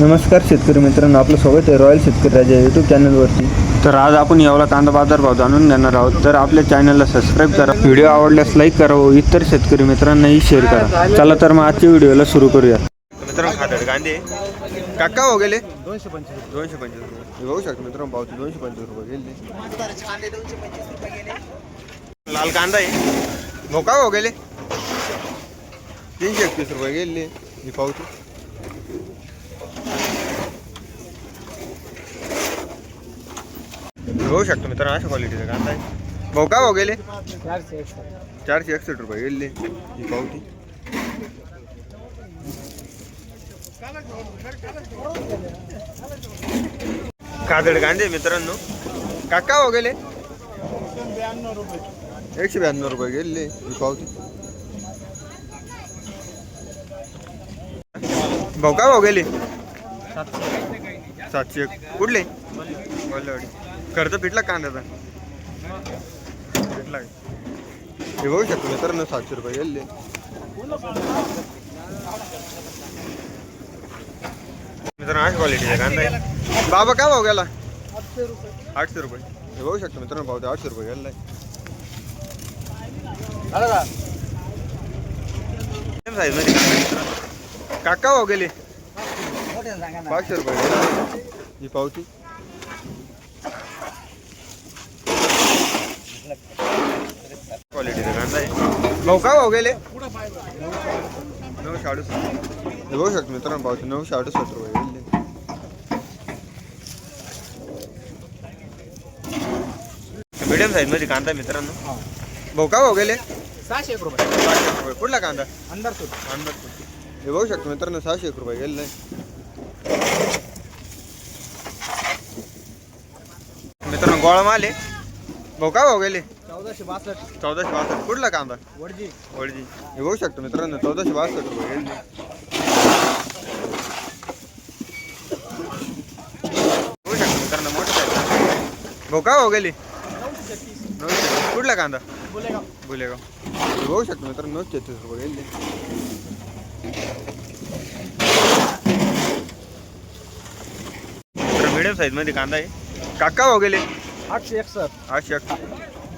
नमस्कार शेतकरी मित्रांनो आपलं स्वागत आहे रॉयल शेतकरी राजा यूट्यूब चॅनलवरती तर आज आपण यावला कांदा बाजार भाव जाणून घेणार आहोत. तर आपल्या चॅनलला सबस्क्राईब करा. व्हिडिओ आवडल्यास लाईक करा व इतर शेतकरी मित्रांनाही शेअर करा. चला तर मग आजच्या व्हिडिओला सुरू करूया. मित्रांनो खादड कांदे. काका हो गेले? दोनशे पंचवीस. दोनशे पंचवीस रुपये बघू शकतो मित्रांनो पावती दोनशे पंचवीस रुपये गेले. लाल कांदा आहे. मोका हो गेले? तीनशे एकतीस रुपये गेले. ही पावती. बघू शकतो मित्रांनो अशा क्वालिटीचा कांदा आहे भोका हो गेले? चारशे एकसष्ट. चारशे एकसष्ट रुपये गेले. ही पावती. काजड कांदे मित्रांनो. काका हो गेले? एकशे ब्याण्णव रुपये गेले ही पावती. भाऊ का भाऊ गेले? सातशे. सातशे कुठले? वल्लवाडी. खर्च फिटला कांद्याचा फिटला हे बघू शकतो मित्रांनो सातशे रुपये गेले. मित्रांनो आठ क्वालिटीचा कांदा बाबा का भाऊ गेला? आठशे रुपये. हे बघू शकतो मित्रांनो भाऊ ते आठशे रुपये गेलाय. साईजमध्ये काका भाऊ गेले? पाचशे रुपये ही पावती. क्वालिटीचा कांदा आहे भाऊ का भाऊ गेले. नऊशे अडुसष्ट. हे बघू शकतो मित्रांनो पावती नऊशे अडुसष्ट रुपये गेले. मीडियम साईजमध्ये कांदा मित्रांनो. भाऊ का भाऊ गेले. सहाशे एक रुपये. सहाशे रुपये. कुठला कांदा? अंदर सुट अंदाज हे बघू शकतो मित्रांनो सहाशे एक रुपये आहे मित्रांनो गोळा माल आहे. भाऊ का भाऊ गेले. चौदाशे बासष्ट. चौदाशे बासष्ट. कुठला कांदा? वडजी. वडजी. हे बघू शकतो मित्रांनो चौदाशे बासष्ट रुपये बघू शकतो मित्रांनो मोठं साईज भाऊ का भाऊ गेले? नऊशे कुठला कांदा? बोलेगाव. बोलेगाव. हे बघू शकतो मित्रांनो नऊशे छत्तीस रुपये गेले मिडियम साईजमध्ये कांदा आहे. काका भाऊ गेले. आठशे एकसष्ट. आठशे एक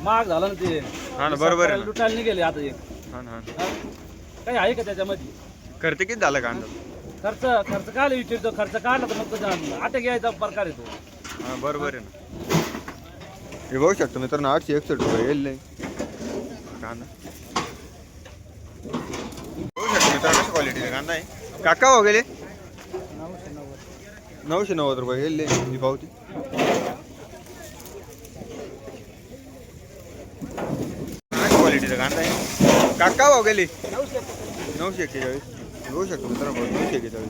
महाग झालं ना ते. हा ना बरोबर आहे ना. लुटायला नाही गेले आता एक. हा ना हा ना. हा? काही आहे का त्याच्यामध्ये? खर्च किती झाला कांदा? खर्च खर्च काय विचारतो? खर्च काढला तर मग त्याचा आता घ्यायचा प्रकार येतो हा बरोबर आहे ना. हे बघू शकतो मित्रांनो आठशे एकसष्ट रुपये गेले. कांदा. बघू शकतो मित्रांनो क्वालिटीचा कांदा आहे? काका भाऊ गेले? नऊशे नव्वद. नऊशे नव्वद रुपये गेले ही पावती. क्वालिटीचा कांदा आहे. काका भाऊ गेले. नऊशे एक्केचाळीस. बघू शकतो मित्रांनो भाऊ नऊशे एक्केचाळीस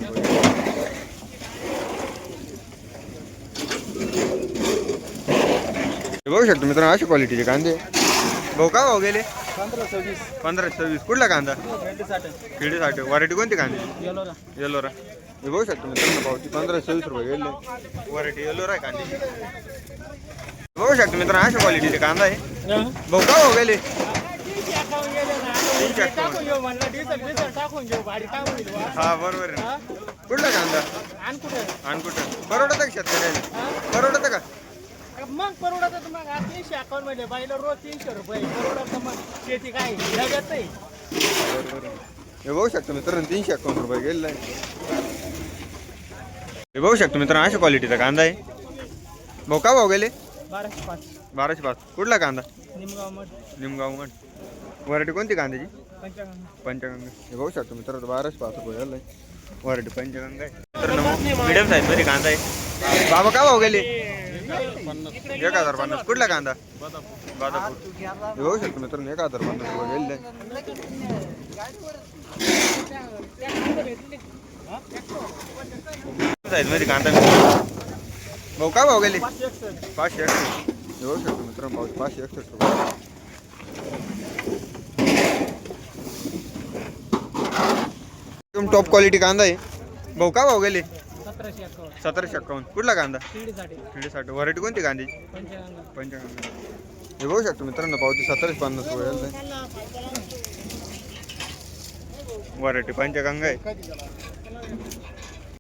हे बघू शकतो मित्रांनो अशा क्वालिटीचे कांदे भाऊ का भाऊ गेले? पंधरा सव्वीस. पंधरा सव्वीस. कुठला कांदा? भेंडीसाठी. खेडीसाठी व्हरायटी कोणती कांदे? येलोरा. हे बघू शकतो मित्रांनो पावती पंधरा सव्वीस रुपये गेले. व्हरायटी येलोरा कांदे. बघू शकतो मित्रांनो अशा क्वालिटीचे कांदा आहे. भाऊ का भाऊ गेले? तीनशे अठ्ठावन्न. हा. बरोबर आहे ना. कुठला कांदा? आणि कुठं? परवडत का शेतकऱ्याला? परवडत का? मग परवडत मग. आज तीनशे अकाउंटमध्ये बाईला रोज तीनशे रुपये. परवडत मग. शेती काय? जगत नाही. बरोबर आहे. हे बघू शकतो मित्रांनो तीनशे अकाउंट रुपये गेलेला आहे. हे बघू शकतो मित्रांनो अशा क्वालिटीचा कांदा आहे. भाऊ का भाऊ गेले? बाराशे पाच. बाराशे पाच. कुठला कांदा? निमगाव मठ. निमगाव मठ. व्हरायटी कोणती कांद्याची? पंचगंगा. हे बघू शकतो मित्रांनो बाराशे पाच रुपये आहे व्हरायटी पंचगंगा आहे. मिडियम साईजमध्ये कांदा आहे. बाबा का भाऊ गेले? एक हजार पन्नास. कुठला कांदा? बादापूर. हे बघू शकतो मित्रांनो एक हजार पन्नास रुपये गेले. कांदा. भाऊ का भाऊ गेले? पाचशे एकसष्ट. हे बघू शकतो मित्रांनो पाचशे एकसष्ट रुपये. एकदम टॉप क्वालिटी कांदा आहे. भाऊ का भाऊ गेले? सतराशे अकाउंट कुठला कांदा? शिर्डीसाठी. खेडीसाठी व्हरायटी कोणती कांदी पंचगंगा पंचगंगा हे बघू शकतो मित्रांनो पावती सतराशे पन्नास रुपये व्हरायटी पंचगंगा आहे.